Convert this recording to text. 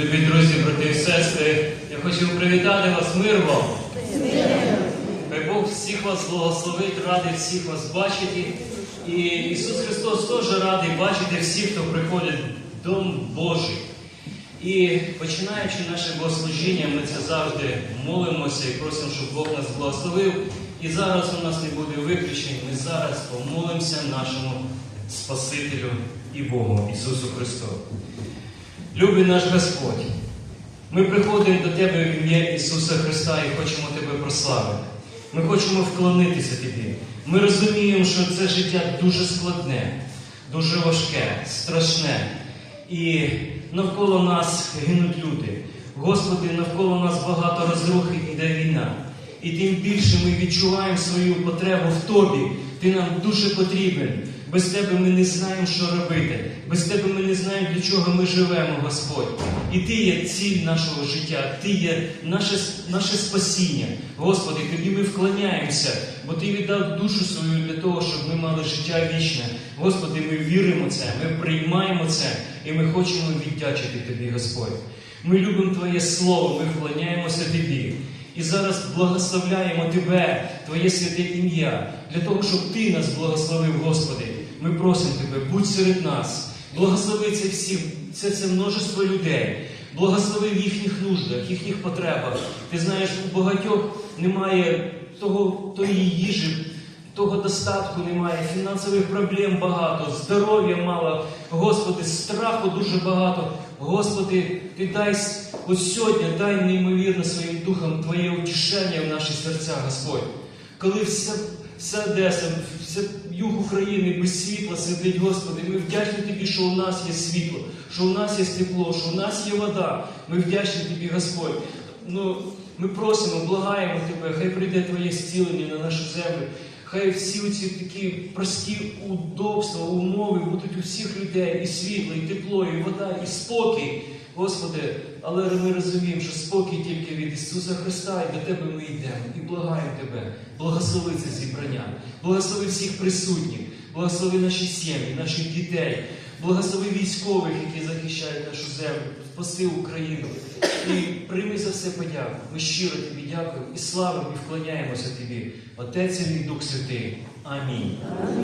Любі друзі, брати і сестри, я хочу привітати вас мир вам. Хай Бог всіх вас благословить, радий всіх вас бачити. І Ісус Христос теж радий бачити всіх, хто приходить в Дом Божий. І починаючи наше богослужіння, ми це завжди молимося і просимо, щоб Бог нас благословив. І зараз у нас не буде виключень. Ми зараз помолимося нашому Спасителю і Богу Ісусу Христу. Любий наш Господь, ми приходимо до Тебе в ім'я Ісуса Христа і хочемо Тебе прославити. Ми хочемо вклонитися Тобі. Ми розуміємо, що це життя дуже складне, дуже важке, страшне. І навколо нас гинуть люди. Господи, навколо нас багато розрухи іде війна. І тим більше ми відчуваємо свою потребу в Тобі. Ти нам дуже потрібен. Без Тебе ми не знаємо, що робити. Без Тебе ми не знаємо, для чого ми живемо, Господь. І Ти є ціль нашого життя, Ти є наше, наше спасіння. Господи, Тобі ми вклоняємося, бо Ти віддав душу свою для того, щоб ми мали життя вічне. Господи, ми віримо це, ми приймаємо це, і ми хочемо віддячити Тобі, Господь. Ми любимо Твоє Слово, ми вклоняємося Тобі. І зараз благословляємо Тебе, Твоє святе ім'я, для того, щоб Ти нас благословив, Господи. Ми просимо Тебе, будь серед нас, благослови це всі, це, це множество людей, благослови в їхніх нуждах, їхніх потребах. Ти знаєш, у багатьох немає того, тої їжі, того достатку немає, фінансових проблем багато, здоров'я мало, Господи, страху дуже багато. Господи, Ти дай ось сьогодні, дай неймовірно своїм духом Твоє утішення в наші серця, Господь. Коли вся, вся Одеса, вся юг України без світла сидить, Господи, ми вдячні Тобі, що у нас є світло, що у нас є тепло, що у нас є вода. Ми вдячні Тобі, Господь. Ну, ми просимо, благаємо Тебе, хай прийде Твоє зцілення на нашу землю. Хай всі ці такі прості удобства, умови будуть у всіх людей, і світло, і тепло, і вода, і спокій. Господи, але ми розуміємо, що спокій тільки від Ісуса Христа, і до Тебе ми йдемо і благаємо Тебе. Благослови це зібрання, благослови всіх присутніх, благослови наші сім'ї, наших дітей, благослови військових, які захищають нашу землю, спаси Україну. І прийми за все подяку. Ми щиро тобі дякуємо і славимо, і вклоняємося тобі. Отець і Дух Святий. Амінь.